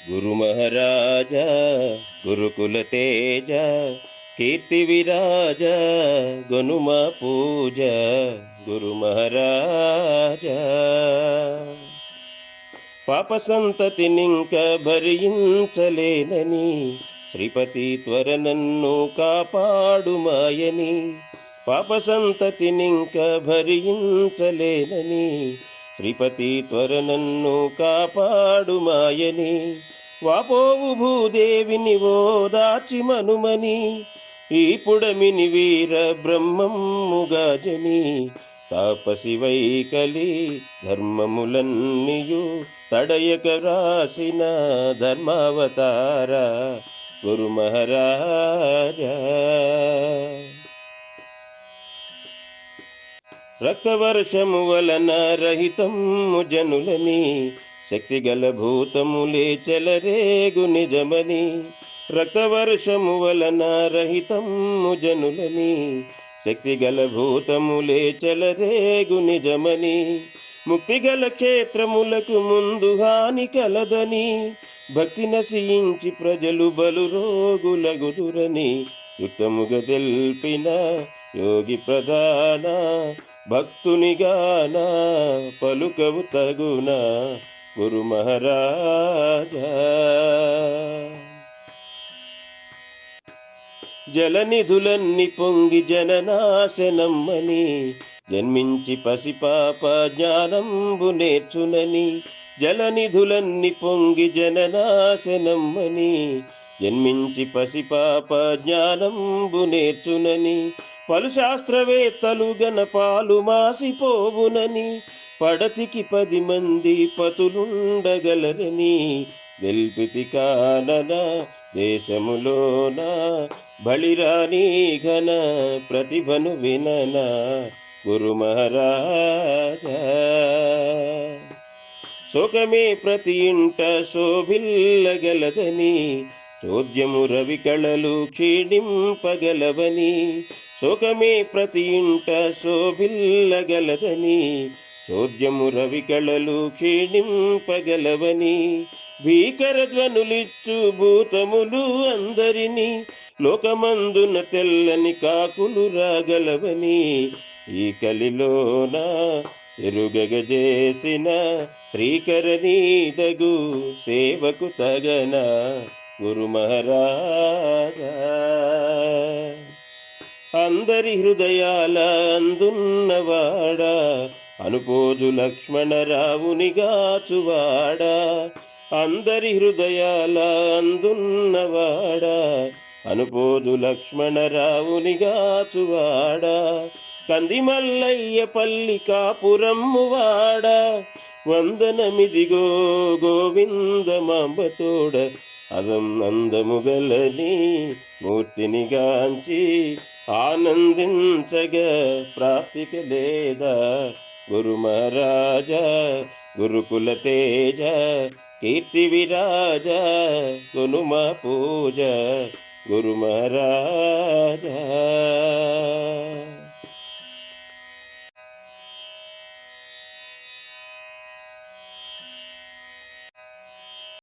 గురు మహారాజ గురుకుల తేజ కీర్తి విరాజ గనుమ పూజ గురు మహారాజ పాప సంతతినింక భరించలేనని శ్రీపతి త్వర నన్ను కాపాడుమాయని పాప సంతతినింక భరించలేనని శ్రీపతి త్వర నన్ను కాపాడుమాయని వాపోవు భూదేవిని ఓదాచి మనుమని ఈ పుడమిని వీర బ్రహ్మముగాజని తాపసి వైకలి ధర్మములన్నీయు తడయక రాసిన ధర్మావతార. గురు మహారాజా. రక్తవర్షము వలన రహితము జనులని శక్తిగల భూతములే చెలరేగు నిజమని రక్తవర్షము వలన రహితము జనులని. శక్తిగల భూతములే చెలరేగు నిజమని ముక్తిగల క్షేత్రములకు ముందు హాని కలదని భక్తి నశించి ప్రజలు బలు రోగులగుదురని యుక్తముగ తెల్పిన యోగి ప్రధాన భక్తునిగాన పలుకవు తగున. గురు మహారాజా. జలనిధులన్ని పొంగి జననాశనమ్మని జన్మించి పసిపాప జ్ఞానంబు నేర్చునని జలనిధులన్ని పొంగి జననాశనమ్మని జన్మించి పసిపాప జ్ఞానంబు నేర్చునని పలు శాస్త్రవేత్తలు గనపాలు మాసిపోవునని పడతికి పది మంది పతులుండగలరని వెల్పితి కానన దేశములోన బళిరాణి ఘన ప్రతిభను వినన గురు మహారాజా. శోకమే ప్రతి ఇంట శోభిల్లగలదని చోద్యము రవి కళలు క్షీణింపగలవని శోకమే ప్రతి ఇంట శోభిల్లగలదని చోద్యము రవి కళలు క్షీణింపగలవని భీకర ధ్వనులిచ్చు భూతములు అందరినీ లోకమందున తెల్లని కాకులు రాగలవని ఈ కలిలోన ఎరుగగజేసిన శ్రీకరణీదగు సేవకు తగన గురు మహారాజా. అందరి హృదయాల అందున్నవాడా అనుపోజు లక్ష్మణరావునిగాచువాడా అందరి హృదయాల అందున్నవాడా. అనుపోదు లక్ష్మణరావునిగాచువాడా కందిమల్లయ్య పల్లి కాపురమ్మువాడా వందనమిదిగో గోవిందమాంబతోడ అదం అందముగలని మూర్తినిగాంచి ఆనందించగ ప్రాప్తిక లేదా. గురు మహారాజా గురుకుల తేజ కీర్తి విరాజ గునుమ పూజ గురు మహారాజా